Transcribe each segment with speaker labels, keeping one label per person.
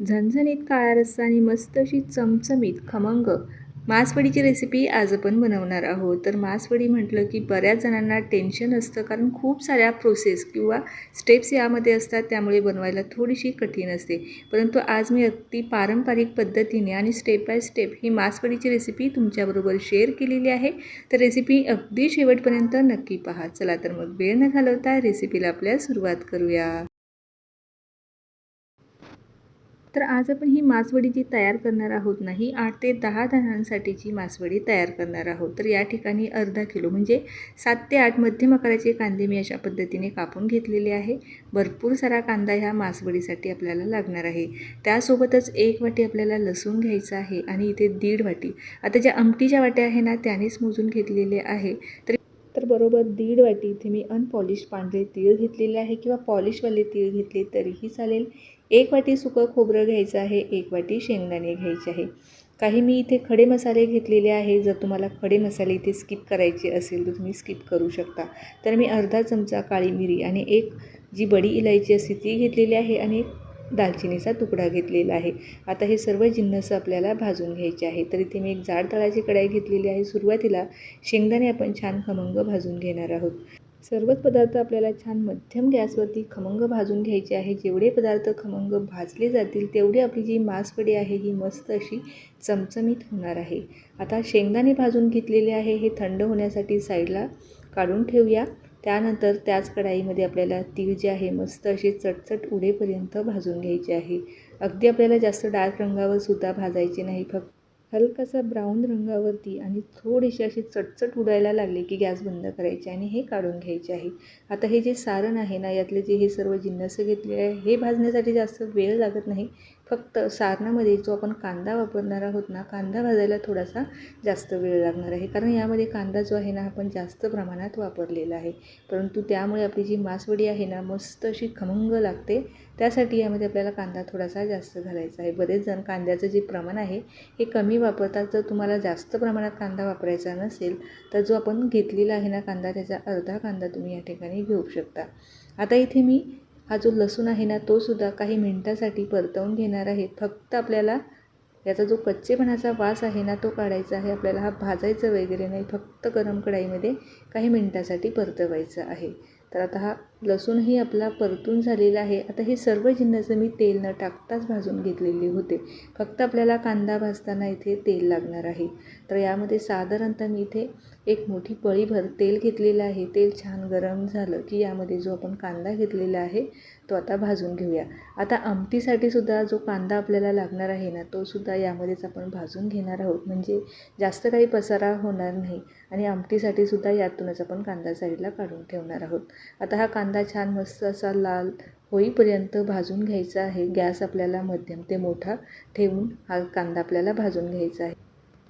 Speaker 1: झणझणीत काळा रस्सा आणि मस्त अशी चमचमीत खमंग. मासवडीची रेसिपी आज आपण बनवणार आहोत. तर मासवडी म्हटलं की बऱ्याच जणांना टेन्शन असतं कारण खूप साऱ्या प्रोसेस किंवा स्टेप्स यामध्ये असतात त्यामुळे बनवायला थोडीशी कठीण असते. परंतु आज मी अगदी पारंपरिक पद्धतीने आणि स्टेप बाय स्टेप ही मासवडीची रेसिपी तुमच्याबरोबर शेअर केलेली आहे. तर रेसिपी अगदी शेवटपर्यंत नक्की पहा. चला तर मग वेळ न घालवता रेसिपीला आपल्या सुरुवात करूया. तर आज आपण ही मासवडी जी तयार करणार आहोत नाही आठ ते दहा जणांसाठीची मासवडी तयार करणार आहोत. तर या ठिकाणी अर्धा किलो म्हणजे सात ते आठ मध्यम आकाराचे कांदे मी अशा पद्धतीने कापून घेतलेले आहे. भरपूर सारा कांदा ह्या मासवडीसाठी आपल्याला लागणार आहे. त्यासोबतच एक वाटी आपल्याला लसूण घ्यायचा आहे आणि इथे दीड वाटी. आता ज्या आमटीच्या वाट्या आहे ना त्यानेच मोजून घेतलेले आहे. तर तर बरोबर दीड वाटी इथे मी अनपॉलिश पांढरे तीळ घेतलेले आहे किंवा पॉलिशवाले तीळ घेतले तरीही चालेल. एक वाटी सुकं खोबरं घ्यायचं आहे एक वाटी शेंगदाणे घ्यायचे आहे. काही मी इथे खडे मसाले घेतलेले आहे जर तुम्हाला खडे मसाले इथे स्किप करायचे असेल तर तुम्ही स्किप करू शकता. तर मी अर्धा चमचा काळी मिरी आणि एक जी बडी इलायची असते ती घेतलेली आहे आणि एक दालचिनीचा तुकडा घेतलेला आहे. आता हे सर्व जिन्नस आपल्याला भाजून घ्यायचे आहे. तर इथे मी एक जाड तळाची कढाई घेतलेली आहे. सुरुवातीला शेंगदाणे आपण छान खमंग भाजून घेणार आहोत. सर्वच पदार्थ आपल्याला छान मध्यम गॅसवरती खमंग भाजून घ्यायचे आहे. जेवढे पदार्थ खमंग भाजले जातील तेवढी आपली जी मासवडी आहे ही मस्त अशी चमचमीत होणार आहे. आता शेंगदाणे भाजून घेतलेले आहे हे थंड होण्यासाठी साईडला काढून ठेवूया. त्यानंतर त्याच कढाईमध्ये आपल्याला तीळ जे आहे मस्त असे चटचट उडेपर्यंत भाजून घ्यायचे आहे. अगदी आपल्याला जास्त डार्क रंगावर सुद्धा भाजायचे नाही फक्त हलकासा ब्राऊन रंगावरती आणि थोडीशी अशी चटचट उडायला लागले की गॅस बंद करायचे आणि हे काढून घ्यायचे आहे. आता हे जे सारण आहे ना यातले जे हे सर्व जिन्नस घेतलेले आहे हे भाजण्यासाठी जास्त वेळ लागत नाही. फक्त सारणामध्ये जो आपण कांदा वापरणार आहोत ना कांदा भाजायला थोडासा जास्त वेळ लागणार आहे. कारण यामध्ये कांदा जो आहे ना आपण जास्त प्रमाणात वापरलेला आहे. परंतु त्यामुळे आपली जी मासवडी आहे ना मस्त अशी खमंग लागते. त्यासाठी यामध्ये आपल्याला कांदा थोडासा जास्त घालायचा आहे. बरेच जण कांद्याचं जे प्रमाण आहे हे कमी वापरतात. जर तुम्हाला जास्त प्रमाणात कांदा वापरायचा नसेल तर जो आपण घेतलेला आहे ना कांदा त्याचा अर्धा कांदा तुम्ही या ठिकाणी घेऊ शकता. आता इथे मी हा जो लसूण आहे ना तोसुद्धा काही मिनटासाठी परतवून घेणार आहे. फक्त आपल्याला याचा जो कच्चेपणाचा वास आहे ना तो काढायचा आहे. आपल्याला हा भाजायचं वगैरे नाही फक्त गरम कढाईमध्ये काही मिनटासाठी परतवायचं आहे. तर आता हा लसूणही आपला परतून झालेला आहे. आता हे सर्व जिन्नसं मी तेल न टाकताच भाजून घेतलेले होते. फक्त आपल्याला कांदा भाजताना इथे तेल लागणार आहे. तर यामध्ये साधारणतः मी इथे एक मोठी पळीभर तेल घेतलेलं आहे. तेल छान गरम झालं की यामध्ये जो आपण कांदा घेतलेला आहे तो आता भाजून घेऊया. आता आमटीसाठी सुद्धा जो कांदा आपल्याला लागणार आहे ना तो सुद्धा यामध्येच आपण भाजून घेणार आहोत. म्हणजे जास्त काही पसारा होणार नाही आणि आमटीसाठी सुद्धा यातूनच आपण कांदा साईडला काढून ठेवणार आहोत. आता हा कांदा कांदा छान मस्त असा लाल होईपर्यंत भाजून घ्यायचा आहे. गॅस आपल्याला मध्यम ते मोठा ठेवून हा कांदा आपल्याला भाजून घ्यायचा आहे.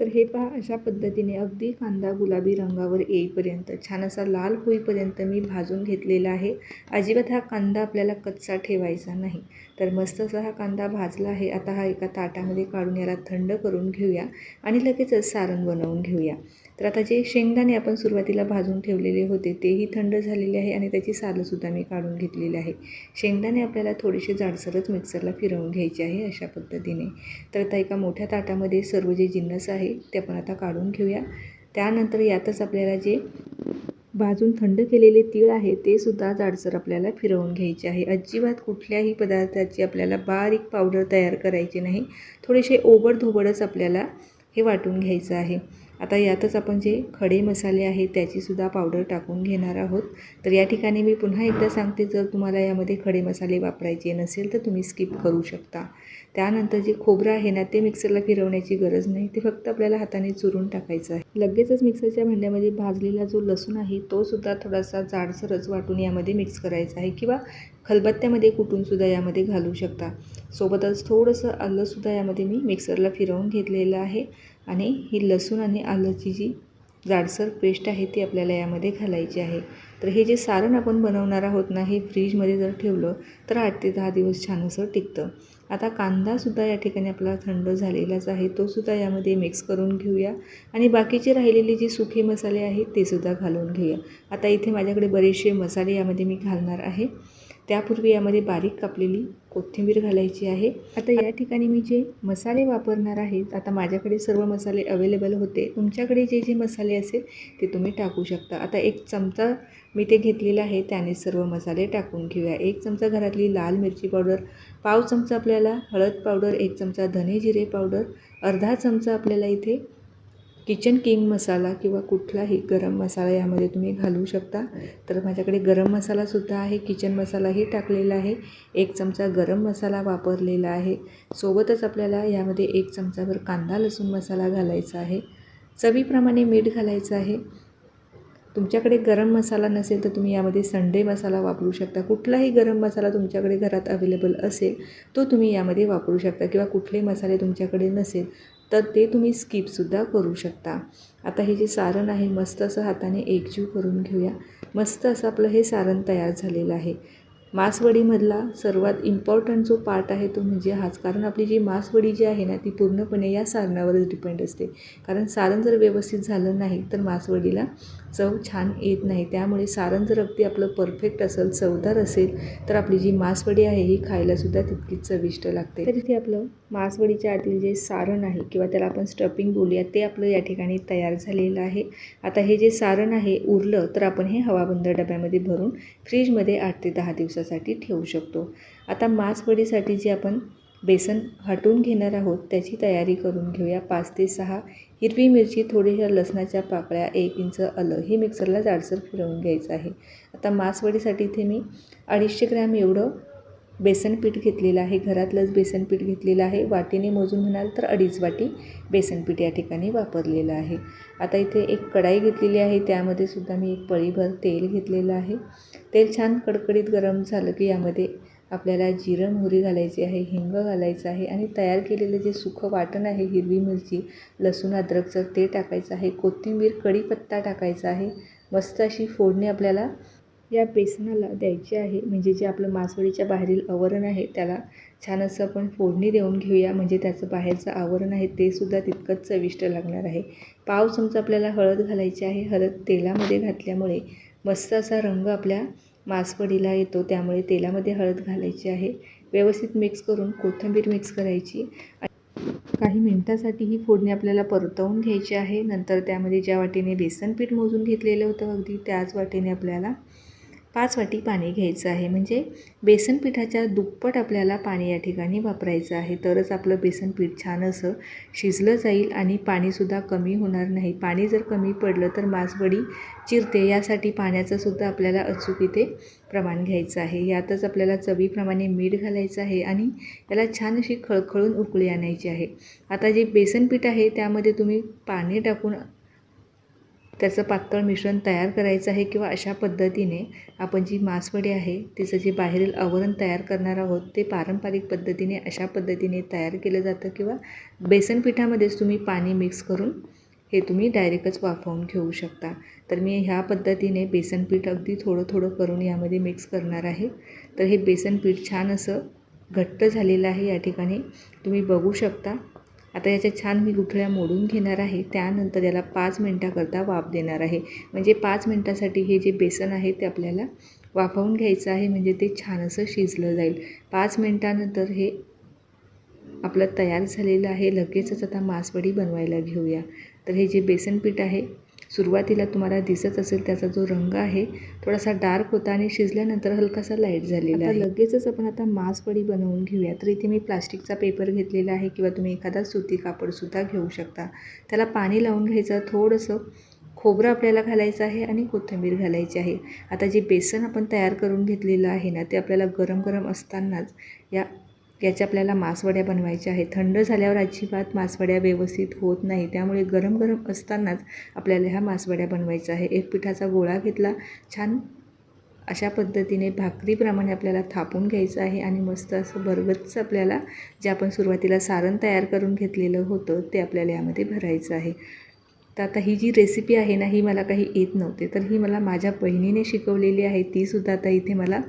Speaker 1: तर हे पहा अशा पद्धतीने अगदी कांदा गुलाबी रंगावर येईपर्यंत छान असा लाल होईपर्यंत मी भाजून घेतलेला आहे. अजिबात हा कांदा आपल्याला कच्चा ठेवायचा नाही. तर मस्त असा हा कांदा भाजला आहे. आता हा एका ताटामध्ये काढून याला थंड करून घेऊया आणि लगेचच सारण बनवून घेऊया. तर आता जे शेंगदाणे आपण सुरुवातीला भाजून ठेवलेले होते तेही थंड झालेले आहे आणि त्याची सालंसुद्धा मी काढून घेतलेली आहे. शेंगदाणे आपल्याला थोडेसे जाडसरच मिक्सरला फिरवून घ्यायचे आहे अशा पद्धतीने. तर आता एका मोठ्या ताटामध्ये सर्व जे जिन्नस आहे ते आपण आता काढून घेऊया. त्यानंतर यातच आपल्याला जे भाजून थंड केलेले तीळ आहे ते सुद्धा जाडसर आपल्याला फिरवून घ्यायचे आहे. अजिबात कुठल्याही पदार्थाची आपल्याला बारीक पावडर तयार करायची नाही. थोडेसे ओबडधोबडच आपल्याला हे वाटून घ्यायचं आहे. आता यातच आपण जे खडे मसाले आहेत त्याचीसुद्धा पावडर टाकून घेणार आहोत. तर या ठिकाणी मी पुन्हा एकदा सांगते जर तुम्हाला यामध्ये खडे मसाले वापरायचे नसेल तर तुम्ही स्किप करू शकता. त्यानंतर जे खोबरं आहे ना ते मिक्सरला फिरवण्याची गरज नाही. ते फक्त आपल्याला हाताने चुरून टाकायचं आहे. लगेचच मिक्सरच्या भांड्यामध्ये भाजलेला जो लसूण आहे तो सुद्धा थोडासा जाडसरच वाटून यामध्ये मिक्स करायचा आहे किंवा खलबत्त्यामध्ये कुटूनसुद्धा यामध्ये घालू शकता. सोबतच थोडंसं आलंसुद्धा यामध्ये मी मिक्सरला फिरवून घेतलेलं आहे. आणि ही लसूण आणि आलंची जी जाडसर पेस्ट आहे ती आपल्याला यामध्ये घालायची आहे. तर हे जे सारण आपण बनवणार आहोत ना हे फ्रीजमध्ये जर ठेवलं तर आठ ते दहा दिवस छान असं टिकतं. आता कांदासुद्धा या ठिकाणी आपला थंड झालेलाच आहे तोसुद्धा यामध्ये मिक्स करून घेऊया. आणि बाकीचे राहिलेले जे सुखे मसाले आहेत तेसुद्धा घालून घेऊया. आता इथे माझ्याकडे बरेचसे मसाले यामध्ये मी घालणार आहे. त्यापूर्वी यामध्ये बारीक कापलेली कोथिंबीर घालायची आहे. आता या ठिकाणी मी जे मसाले वापरणार आहे आता माझ्याकडे सर्व मसाले अवेलेबल होते. तुमच्याकडे जे जे मसाले असेल ते तुम्ही टाकू शकता. आता एक चमचा मी ते घेतलेला आहे त्याने सर्व मसाले टाकून घेऊया. एक चमचा घरातली लाल मिरची पावडर पाव चमचा आपल्याला हळद पावडर एक चमचा धने जिरे पावडर अर्धा चमचा आपल्याला इथे किचन किंग मसाला किंवा कुठलाही गरम मसाला यामध्ये तुम्ही घालू शकता. तर माझ्याकडे गरम मसालासुद्धा आहे. किचन मसालाही टाकलेला आहे. एक चमचा गरम मसाला वापरलेला आहे. सोबतच आपल्याला यामध्ये एक चमचाभर कांदा लसूण मसाला घालायचा आहे. चवीप्रमाणे मीठ घालायचं आहे. तुमच्याकडे गरम मसाला नसेल तर तुम्ही यामध्ये संडे मसाला वापरू शकता. कुठलाही गरम मसाला तुमच्याकडे घरात अवेलेबल असेल तो तुम्ही यामध्ये वापरू शकता किंवा कुठले मसाले तुमच्याकडे नसेल तर ते तुम्ही स्किपसुद्धा करू शकता. आता हे जे सारण आहे मस्त असं हाताने एकजीव करून घेऊया. मस्त असं आपलं हे सारण तयार झालेलं आहे. मासवडीमधला सर्वात इम्पॉर्टंट जो पार्ट आहे तो म्हणजे हाच. कारण आपली जी मासवडी जी आहे ना ती पूर्णपणे या सारणावरच डिपेंड असते. कारण सारण जर व्यवस्थित झालं नाही तर मासवडीला चव छान येत नाही. त्यामुळे सारण जर अगदी आपलं परफेक्ट असेल चवदार असेल तर आपली जी मासवडी आहे ही खायलासुद्धा तितकीच चविष्ट लागते. तर इथे आपलं मासवडीच्या आतील जे सारण आहे किंवा त्याला आपण स्टफिंग बोलूया ते आपलं या ठिकाणी तयार झालेलं आहे. आता हे जे सारण आहे उरलं तर आपण हे हवाबंद डब्यामध्ये भरून फ्रीजमध्ये आठ ते दहा दिवसासाठी ठेवू शकतो. आता मासवडीसाठी जे आपण बेसन हटवून घेणार आहोत त्याची तयारी करून घेऊया. पाच ते सहा हिरवी मिरची थोड्याशा लसणाच्या पाकळ्या एक इंच आलं हे मिक्सरला जाडसर फिरवून घ्यायचं आहे. आता मासवडीसाठी इथे मी अडीचशे ग्रॅम एवढं बेसन पीठ घेतलेलं आहे. घरातलंच बेसन पीठ घेतलेलं आहे. वाटीने मोजून म्हणाल तर अडीच वाटी बेसन पीठ या ठिकाणी वापरलेलं आहे. आता इथे एक कढाई घेतलेली आहे. त्यामध्ये सुद्धा मी एक पळीभर तेल घेतलेलं आहे. तेल छान कडकडीत गरम झालं की यामध्ये आपल्याला जिरं मोहरी घालायची आहे हिंग घालायचं आहे आणि तयार केलेलं जे सुखं वाटण आहे हिरवी मिरची लसूण अद्रकचं ते टाकायचं आहे. कोथिंबीर कढीपत्ता टाकायचा आहे. मस्त अशी फोडणी आपल्याला या बेसनाला द्यायची आहे. म्हणजे जे आपलं मासवडीच्या बाहेरील आवरण आहे त्याला छान असं आपण फोडणी देऊन घेऊया. म्हणजे त्याचं बाहेरचं आवरण आहे ते सुद्धा तितकंच चविष्ट लागणार आहे. पाव चमचा आपल्याला हळद घालायची आहे. हळद तेलामध्ये घातल्यामुळे मस्त असा रंग आपल्या मासवडीला येतो त्यामुळे तेलामध्ये हळद घालायची आहे. व्यवस्थित मिक्स करून कोथिंबीर मिक्स करायची. काही मिनटासाठी ही फोडणी आपल्याला परतवून घ्यायची आहे. नंतर त्यामध्ये ज्या वाटीने बेसन पीठ मोजून घेतलेलं होतं अगदी त्याच वाटीने आपल्याला पाच वाटी पाणी घ्यायचं आहे. म्हणजे बेसन पिठाच्या दुप्पट आपल्याला पाणी या ठिकाणी वापरायचं आहे. तरच आपलं बेसन पीठ छान असं शिजलं जाईल आणि पाणीसुद्धा कमी होणार नाही. पाणी जर कमी पडलं तर मासवडी चिरते. यासाठी पाण्याचंसुद्धा आपल्याला अचूक इथे प्रमाण घ्यायचं आहे. यातच आपल्याला चवीप्रमाणे मीठ घालायचं आहे आणि त्याला छान अशी खळखळून उकळी आणायची आहे. आता जे बेसन पीठ आहे त्यामध्ये तुम्ही पाणी टाकून त्याचं पातळ मिश्रण तयार करायचं आहे किंवा अशा पद्धतीने आपण जी मासवडी आहे तिचं जे बाहेरील आवरण तयार करणार आहोत ते पारंपरिक पद्धतीने अशा पद्धतीने तयार केलं जातं किंवा बेसन पिठामध्येच तुम्ही पाणी मिक्स करून हे तुम्ही डायरेक्टच वाफवून घेऊ शकता. तर मी ह्या पद्धतीने बेसन पीठ अगदी थोडं थोडं करून यामध्ये मिक्स करणार आहे. तर हे बेसन पीठ छान असं घट्ट झालेलं आहे या ठिकाणी. तुम्ही बघू शकता. आता याच्या छान मी गुठळ्या मोडून घेणार आहे. त्यानंतर याला पाच मिनटाकरता वाफ देणार आहे. म्हणजे पाच मिनटासाठी हे जे बेसन आहे ते आपल्याला वाफवून घ्यायचं आहे. म्हणजे ते छान असं शिजलं जाईल. पाच मिनटानंतर हे आपलं तयार झालेलं आहे. लगेचच आता मासवडी बनवायला घेऊया. तर हे जे बेसन पीठ आहे सुरुवातीला तुम्हाला दिसत असेल त्याचा जो रंग आहे थोडासा डार्क होता आणि शिजल्यानंतर हलकासा लाइट झालेला आहे. लगेचच आपण आता मासवडी बनवून घेऊया. तर इथे मी प्लास्टिकचा पेपर घेतलेला आहे किंवा तुम्ही एखादा सुती कापडसुद्धा घेऊ शकता. त्याला पाणी लावून घ्यायचं थोडंसं खोबरं आपल्याला घालायचं आहे आणि कोथिंबीर घालायची आहे. आता जे बेसन आपण तयार करून घेतलेलं आहे ना ते आपल्याला गरम गरम असतानाच या याच्या आपल्याला मासवड्या बनवायच्या आहेत थंड झाल्यावर अजिबात मासवड्या व्यवस्थित होत नाही. त्यामुळे गरम गरम असतानाच आपल्याला ह्या मासवड्या बनवायच्या आहे. एक पिठाचा गोळा घेतला छान अशा पद्धतीने भाकरीप्रमाणे आपल्याला थापून घ्यायचं आहे आणि मस्त असं भरगतचं आपल्याला जे आपण सुरुवातीला सारण तयार करून घेतलेलं होतं ते आपल्याला यामध्ये भरायचं आहे. तर आता ही जी रेसिपी आहे ना ही मला काही येत नव्हते. तर ही मला माझ्या बहिणीने शिकवलेली आहे. तीसुद्धा आता इथे मला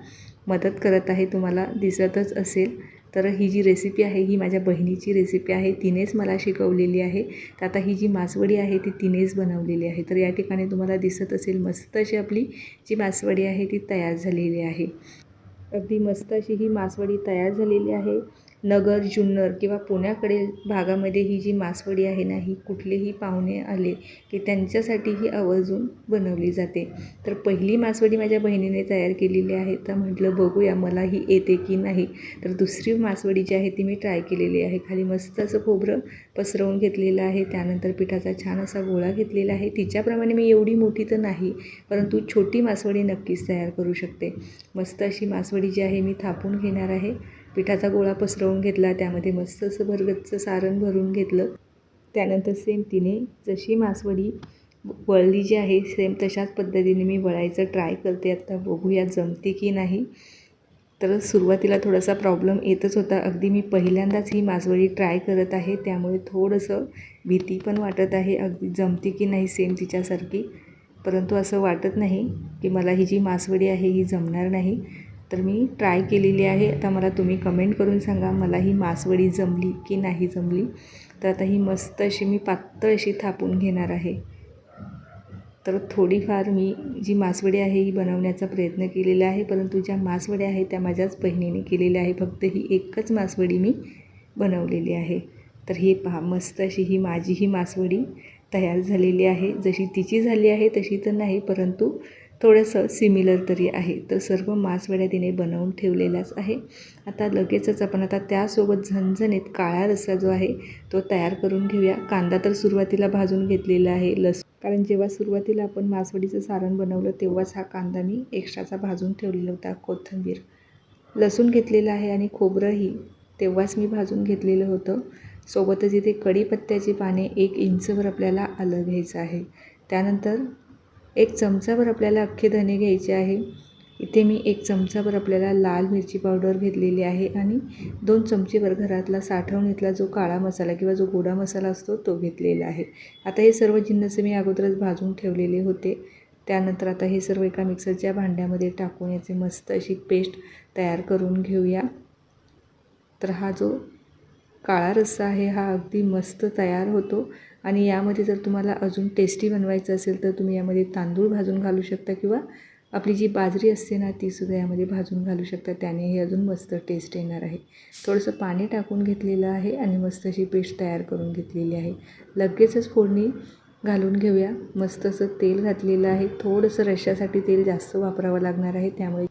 Speaker 1: मदत करत आहे. तुम्हाला दिसतच असेल. तर ही जी रेसिपी आहे ही माझ्या बहिणीची रेसिपी आहे तिनेच मला शिकवलेली आहे. तर आता ही जी मासवडी आहे ती तिनेच बनवलेली आहे. तर या ठिकाणी तुम्हाला दिसत असेल मस्त अशी आपली जी मासवडी आहे ती तयार झालेली आहे. अगदी मस्त अशी ही मासवडी तयार झालेली आहे. नगर जुन्नर किंवा पुण्याकडील भागामध्ये ही जी मासवडी आहे ना ही कुठलेही पाहुणे आले की त्यांच्यासाठी ही आवर्जून बनवली जाते. तर पहिली मासवडी माझ्या बहिणीने तयार केलेली आहे. तर म्हटलं बघूया मला ही येते की नाही? तर दुसरी मासवडी जी आहे ती मी ट्राय केलेली आहे. खाली मस्त असं खोबरं पसरवून घेतलेलं आहे. त्यानंतर पिठाचा छान असा गोळा घेतलेला आहे. तिच्याप्रमाणे मी एवढी मोठी तर नाही परंतु छोटी मासवडी नक्कीच तयार करू शकते. मस्त अशी मासवडी जी आहे मी थापून घेणार आहे. पिठाचा गोळा पसरवून घेतला त्यामध्ये मस्त असं भरगतचं सारण भरून घेतलं. त्यानंतर सेम तिने जशी मासवडी वळली जी आहे सेम तशाच पद्धतीने मी वळायचं ट्राय करते. आत्ता बघूया जमते की नाही. तर सुरुवातीला थोडासा प्रॉब्लेम येतच होता. अगदी मी पहिल्यांदाच ही मासवडी ट्राय करत आहे त्यामुळे थोडंसं भीती पण वाटत आहे. अगदी जमते की नाही सेम तिच्यासारखी. परंतु असं वाटत नाही की मला ही जी मासवडी आहे ही जमणार नाही. तर मी ट्राय केलेली आहे. आता मला तुम्ही कमेंट करून सांगा मला ही मासवडी जमली की नाही जमली? तर आता ही मस्त अशी मी पातळ अशी थापून घेणार आहे. तर थोडीफार मी जी मासवडी आहे ही बनवण्याचा प्रयत्न केलेला आहे परंतु ज्या मासवड्या आहेत त्या माझ्याच बहिणीने केलेल्या आहे फक्त ही एकच मासवडी मी बनवलेली आहे. तर ही पहा मस्त अशी ही माझी ही मासवडी तयार झालेली आहे. जशी तिची झाली आहे तशी तर नाही परंतु थोडंसं सिमिलर तरी आहे. तर सर्व मासवड्या तिने बनवून ठेवलेलाच आहे. आता लगेचच आपण आता त्यासोबत झणझणीत काळा रस्सा जो आहे तो तयार करून घेऊया. कांदा तर सुरुवातीला भाजून घेतलेला आहे लस कारण जेव्हा सुरुवातीला आपण मासवडीचं सारण बनवलं तेव्हाच हा कांदा मी एक्स्ट्राचा भाजून ठेवलेला होता कोथिंबीर. लसूण घेतलेला आहे आणि खोबरंही तेव्हाच मी भाजून घेतलेलं होतं. सोबतच इथे कढीपत्त्याची पाने एक इंचवर आपल्याला आलं घ्यायचं आहे. त्यानंतर एक चमचाभर आपल्याला अख्खे धने घ्यायचे आहे. इथे मी एक चमचाभर आपल्याला लाल मिरची पावडर घेतलेली आहे आणि दोन चमचेभर घरातला साठवणीतला जो काळा मसाला किंवा जो गोडा मसाला असतो तो घेतलेला आहे. आता हे सर्व जिन्नस मी अगोदरच भाजून ठेवलेले होते. त्यानंतर आता हे सर्व एका मिक्सरच्या भांड्यामध्ये टाकून याचे मस्त अशी पेस्ट तयार करून घेऊया. तर हा जो काळा रस्सा आहे हा अगदी मस्त तयार होतो. आणि यामध्ये जर तुम्हाला अजून टेस्टी बनवायचं असेल तर तुम्ही यामध्ये तांदूळ भाजून घालू शकता किंवा आपली जी बाजरी असते ना तीसुद्धा यामध्ये भाजून घालू शकता. त्यानेही अजून मस्त टेस्ट येणार आहे. थोडंसं पाणी टाकून घेतलेलं आहे आणि मस्त अशी पेस्ट तयार करून घेतलेली आहे. लगेचच फोडणी घालून घेऊया. मस्त असं तेल घातलेलं आहे. थोडंसं रश्श्यासाठी तेल जास्त वापरावं लागणार आहे. त्यामुळे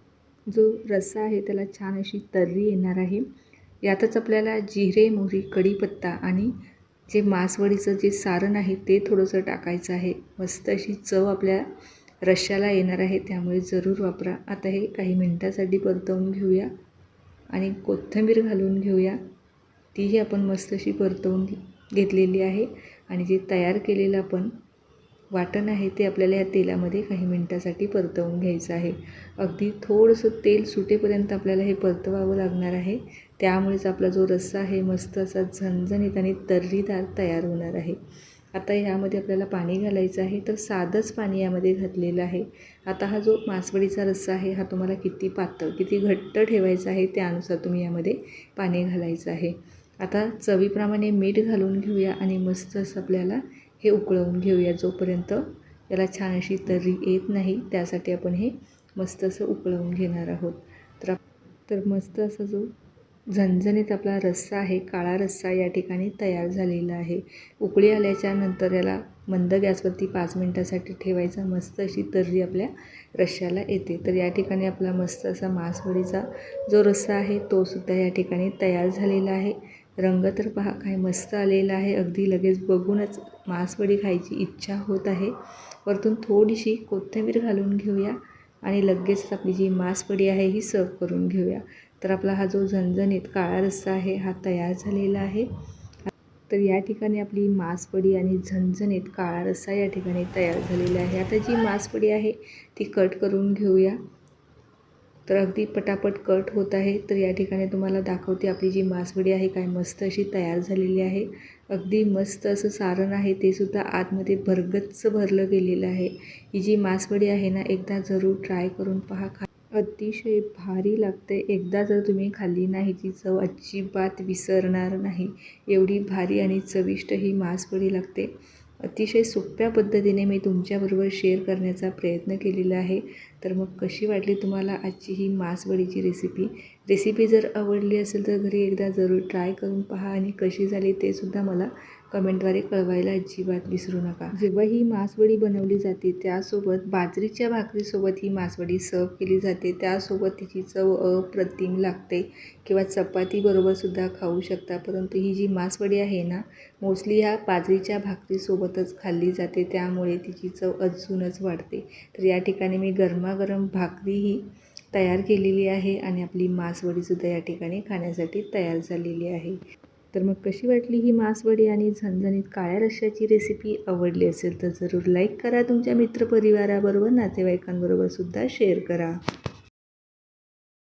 Speaker 1: जो रस्सा आहे त्याला छान अशी तर्री येणार आहे. यातच आपल्याला जिरे मोहरी कढीपत्ता आणि जे मासवडीचं जे सारण आहे ते थोडंसं टाकायचं आहे. मस्त अशी चव आपल्या रश्श्याला येणार आहे त्यामुळे जरूर वापरा. आता हे काही मिनटासाठी परतवून घेऊया आणि कोथिंबीर घालून घेऊया. तीही आपण मस्त अशी परतवून घेतलेली आहे आणि जे तयार केलेलं आपण वाटण आहे ते आपल्याला या तेलामध्ये काही मिनटासाठी परतवून घ्यायचं आहे. अगदी थोडंसं तेल सुटेपर्यंत आपल्याला हे परतवावं लागणार आहे. त्यामुळेच आपला जो रस्सा आहे मस्त असा झणझणीत आणि तर्रीदार तयार होणार आहे. आता यामध्ये आपल्याला पाणी घालायचं आहे तर साधंच पाणी यामध्ये घातलेलं आहे. आता हा जो मासवडीचा रस्सा आहे हा तुम्हाला किती पातळ किती घट्ट ठेवायचा आहे त्यानुसार तुम्ही यामध्ये पाणी घालायचं आहे. आता चवीप्रमाणे मीठ घालून घेऊया आणि मस्त असं आपल्याला हे उकळवून घेऊया जोपर्यंत याला छान अशी तर्री येत नाही त्यासाठी आपण हे मस्त असं उकळवून घेणार आहोत. तर तर मस्त असं जो झणझणीत आपला रस्सा आहे काळा रस्सा या ठिकाणी तयार झालेला आहे. उकळी आल्याच्यानंतर याला मंद गॅसवरती पाच मिनटासाठी ठेवायचा मस्त अशी तर्री आपल्या रश्श्याला येते. तर या ठिकाणी आपला मस्त असा मासवडीचा जो रस्सा आहे तो सुद्धा या ठिकाणी तयार झालेला आहे. रंग तर पहा काय मस्त आलेला आहे. अगदी लगेच बघूनच मासवडी खायची इच्छा होत आहे. वरतून थोडीशी कोथिंबीर घालून घेऊया आणि लगेच आपली जी मासवडी आहे ही सर्व करून घेऊया. तर आपला हा जो झणझणीत काळा रस्सा आहे हा तयार झालेला आहे. तर या ठिकाणी आपली मासपडी आणि झणझणीत काळा रस्सा या ठिकाणी तयार झालेला आहे. आता जी मांसपडी आहे ती कट करून घेऊया. तर अगदी पटापट कट होत आहे. तर या ठिकाणी तुम्हाला दाखवते आपली जी मासपडी आहे काय मस्त अशी तयार झालेली आहे. अगदी मस्त असं सारण आहे ते सुद्धा आतमध्ये भरगच्च भरलं गेलेलं आहे. ही जी मासपडी आहे ना एकदा जरूर ट्राय करून पहा. खा अतिशय भारी लागते एकदा जर तुम्ही खाल्ली नाही ती चव अजिबात विसरणार नाही. एवढी भारी आणि चविष्ट ही मासवडी लागते. अतिशय सोप्या पद्धतीने मी तुमच्याबरोबर शेअर करण्याचा प्रयत्न केलेला आहे. तर मग कशी वाटली तुम्हाला आजची ही मासवडीची रेसिपी रेसिपी जर आवडली असेल तर घरी एकदा जरूर ट्राय करून पहा आणि कशी झाली ते सुद्धा मला कमेंटद्वारे कळवायला अजिबात विसरू नका. जेव्हा ही मासवडी बनवली जाते त्यासोबत बाजरीच्या भाकरीसोबत ही मासवडी सर्व केली जाते. त्यासोबत तिची चव अप्रतिम लागते किंवा चपातीबरोबर सुद्धा खाऊ शकता. परंतु ही जी मासवडी आहे ना मोस्टली ह्या बाजरीच्या भाकरीसोबतच खाल्ली जाते. त्यामुळे तिची चव अजूनच वाढते. तर या ठिकाणी मी गरमागरम भाकरी ही तयार केलेली आहे आणि आपली मासवडीसुद्धा या ठिकाणी खाण्यासाठी तयार झालेली आहे. तर मग कशी वाटली ही मासवडी आणि झणझणीत काळ्या रश्श्याची रेसिपी आवडली असेल तर जरूर लाईक करा. तुमच्या मित्रपरिवाराबरोबर नातेवाईकांबरोबर सुद्धा शेअर करा.